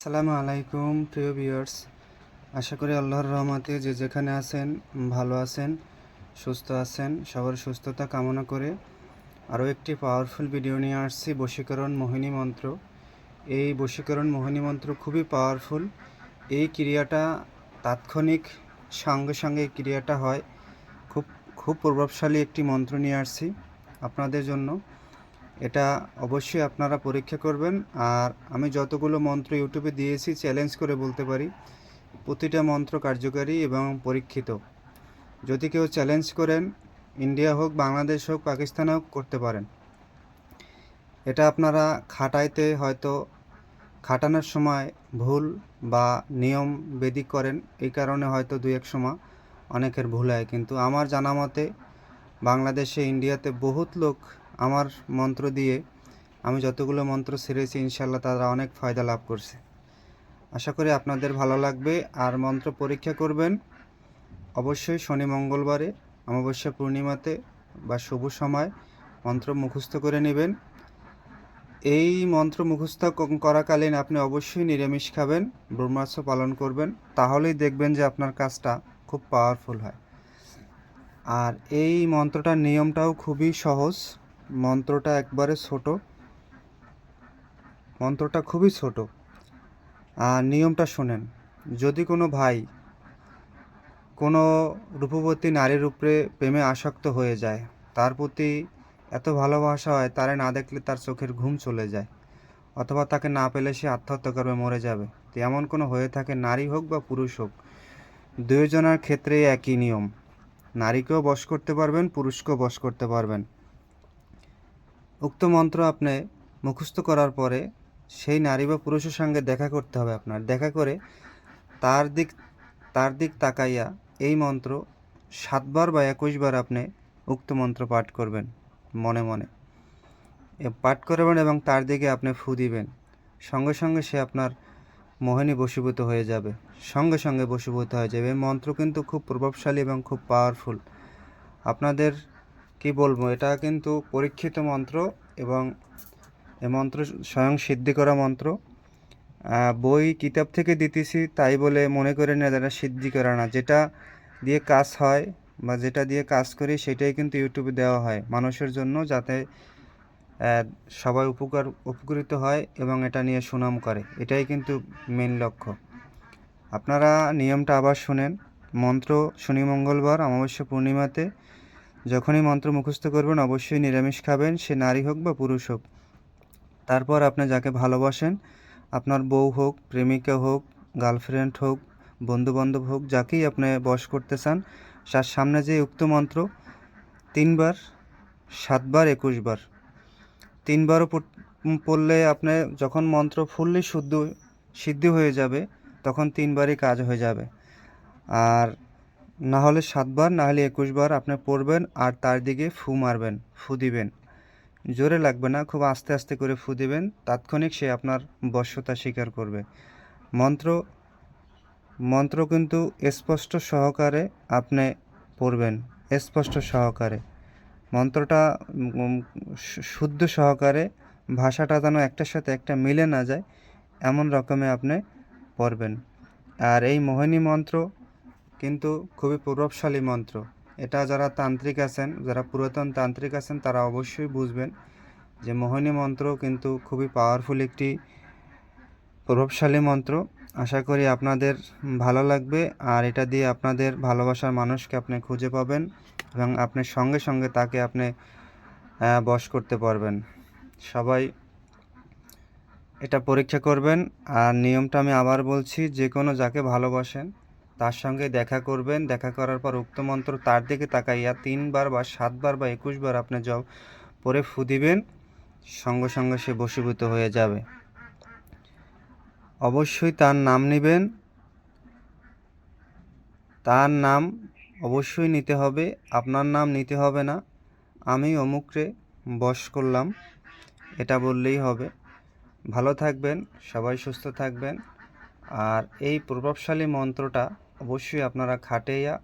আসসালামু আলাইকুম, প্রিয় ভিউয়ার্স। আশা করি আল্লাহর রহমতে যে যেখানে আছেন, ভালো আছেন, সুস্থ আছেন, সবার সুস্থতা কামনা করে আরও একটি পাওয়ারফুল ভিডিও নিয়ে আসছি, বশীকরণ মোহিনী মন্ত্র। এই বশীকরণ মোহিনী মন্ত্র খুবই পাওয়ারফুল এই ক্রিয়াটা তাৎক্ষণিক, সঙ্গে সঙ্গে এই ক্রিয়াটা হয়। খুব খুব প্রভাবশালী একটি মন্ত্র নিয়ে আসছি আপনাদের জন্য। এটা অবশ্যই আপনারা পরীক্ষা করবেন। আর আমি যতগুলো মন্ত্র ইউটিউবে দিয়েছি চ্যালেঞ্জ করে বলতে পারি, প্রতিটা মন্ত্র কার্যকারী এবং পরীক্ষিত। যদি কেউ চ্যালেঞ্জ করেন ইন্ডিয়া হোক বাংলাদেশ হোক পাকিস্তান হোক, করতে পারেন। এটা আপনারা খাটাইতে হয়তো খাটানোর সময় ভুল বা নিয়ম বেদিক করেন, এই কারণে হয়তো দুই এক সময় অনেকের ভুল হয়। কিন্তু আমার জানা মতে বাংলাদেশে ইন্ডিয়াতে বহুত লোক আমার মন্ত্র দিয়ে আমি যতগুলো মন্ত্র ছেড়েছি ইনশাল্লাহ তারা অনেক ফায়দা লাভ করছে। আশা করি আপনাদের ভালো লাগবে। আর মন্ত্র পরীক্ষা করবেন, অবশ্যই শনি মঙ্গলবারে, অমাবস্যা পূর্ণিমাতে বা শুভ সময় মন্ত্র মুখস্থ করে নেবেন। এই মন্ত্র মুখস্থ করাকালীন আপনি অবশ্যই নিরামিষ খাবেন ব্রহ্মাস্য পালন করবেন, তাহলেই দেখবেন যে আপনার কাজটা খুব পাওয়ারফুল হয়। আর এই মন্ত্রটার নিয়মটাও খুবই সহজ। মন্ত্রটা একবারে ছোট। মন্ত্রটা খুবই ছোট। আর নিয়মটা শোনেন, যদি কোনো ভাই কোনো রূপবতী নারীর উপরে প্রেমে আসক্ত হয়ে যায়, তার প্রতি এত ভালোবাসা হয়, তারে না দেখলে তার চোখের ঘুম চলে যায়, অথবা তাকে না পেলে সে আত্মহত্যা করবে, মরে যাবে। তো এমন কোনো হয়ে থাকে, নারী হোক বা পুরুষ হোক, দুইজনের ক্ষেত্রে একই নিয়ম। নারীকেও বশ করতে পারবেন, পুরুষকেও বশ করতে পারবেন। উক্ত মন্ত্র আপনি মুখস্থ করার পরে সেই নারী বা পুরুষের সঙ্গে দেখা করতে হবে আপনার। দেখা করে তার দিক তার দিক তাকাইয়া এই মন্ত্র সাতবার বা একুশবার আপনি উক্ত মন্ত্র পাঠ করবেন মনে মনে। পাঠ করবেন এবং তার দিকে আপনি ফু দিবেন। সঙ্গে সঙ্গে সে আপনার মোহিনী বশীভূত হয়ে যাবে। সঙ্গে সঙ্গে বশীভূত হয়ে যাবে। এই মন্ত্র কিন্তু খুব প্রভাবশালী এবং খুব পাওয়ারফুল আপনাদের কি বলব, এটা কিন্তু পরীক্ষিত মন্ত্র এবং এ মন্ত্র স্বয়ং সিদ্ধি করা মন্ত্র। বই কিতাব থেকে দিতেছি, তাই বলে মনে করে না যারা সিদ্ধি করা না। যেটা দিয়ে কাজ হয় বা যেটা দিয়ে কাজ করি, সেটাই কিন্তু ইউটিউবে দেওয়া হয় মানুষের জন্য, যাতে সবাই উপকার, উপকৃত হয় এবং এটা নিয়ে সুনাম করে। এটাই কিন্তু মেন লক্ষ্য। আপনারা নিয়মটা আবার শুনেন। মন্ত্র শনি মঙ্গলবার, অমাবস্যা পূর্ণিমাতে যখনই মন্ত্র মুখস্থ করবেন, অবশ্যই নিরামিষ খাবেন, সে নারী হোক বা পুরুষ হোক। তারপর আপনি যাকে ভালোবাসেন, আপনার বউ হোক, প্রেমিকা হোক, গার্লফ্রেন্ড হোক, বন্ধুবান্ধব হোক, যাকেই আপনি বশ করতে চান, তার সামনে যে উক্ত মন্ত্র, তিনবার, সাতবার, একুশবার, তিনবারও পড়লে আপনি যখন মন্ত্র ফুললি শুদ্ধ, সিদ্ধি হয়ে যাবে, তখন তিনবারই কাজ হয়ে যাবে। আর না হলে সাতবার না হলে একুশবার আপনি পড়বেন আর তার দিকে ফু মারবেন, ফু দিবেন। জোরে লাগবে না, খুব আস্তে আস্তে করে ফু দিবেন, তাৎক্ষণিক সে আপনার বশ্যতা স্বীকার করবে। মন্ত্র মন্ত্র কিন্তু স্পষ্ট সহকারে আপনি পড়বেন, স্পষ্ট সহকারে। মন্ত্রটা শুদ্ধ সহকারে ভাষাটা যেন একটার সাথে একটা মিলে না যায়, এমন রকমে আপনি পড়বেন। আর এই মোহিনী মন্ত্র কিন্তু খুবই প্রভাবশালী মন্ত্র। এটা যারা তান্ত্রিক আছেন, যারা পুরাতন তান্ত্রিক আছেন, তারা অবশ্যই বুঝবেন যে মোহিনী মন্ত্র কিন্তু খুবই পাওয়ারফুল একটি প্রভাবশালী মন্ত্র। আশা করি আপনাদের ভালো লাগবে আর এটা দিয়ে আপনাদের ভালোবাসার মানুষকে আপনি খুঁজে পাবেন এবং আপনি সঙ্গে সঙ্গে তাকে আপনি বশ করতে পারবেন। সবাই এটা পরীক্ষা করবেন আর নিয়মটা আমি আবার বলছি, যে কোনো যাকে ভালোবাসেন তার সঙ্গে দেখা করবেন। দেখা করার পর উক্ত মন্ত্র তার দিকে তাকাইয়া তিনবার বা সাতবার বা একুশবার আপনি জব পরে ফু দিবেন, সঙ্গে সঙ্গে সে বশীভূত হয়ে যাবে। অবশ্যই তার নাম নেবেন। তার নাম অবশ্যই নিতে হবে। আপনার নাম নিতে হবে না। আমি অমুকরে বশ করলাম। এটা বললেই হবে। ভালো থাকবেন, সবাই সুস্থ থাকবেন। আর এই প্রভাবশালী মন্ত্রটা অবশ্যই আপনারা খাটাইয়া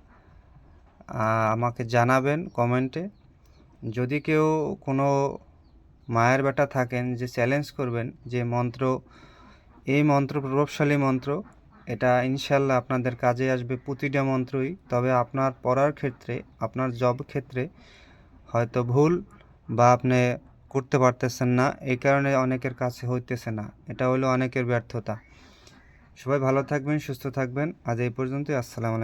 আমাকে জানাবেন কমেন্টে। যদি কেউ কোনো মায়ের বেটা থাকেন যে চ্যালেঞ্জ করবেন যে মন্ত্র, এই মন্ত্র প্রভাবশালী মন্ত্র, এটা ইনশাল্লাহ আপনাদের কাজে আসবে প্রতিটা মন্ত্রই। তবে আপনার পড়ার ক্ষেত্রে, আপনার জব ক্ষেত্রে হয়তো ভুল বা আপনি করতে পারতেছেন না, এই কারণে অনেকের কাছে হইতেছে না। এটা হলো অনেকের ব্যর্থতা। সবাই ভালো থাকবেন সুস্থ থাকবেন। আজ এই পর্যন্তই আসসালামু আলাইকুম।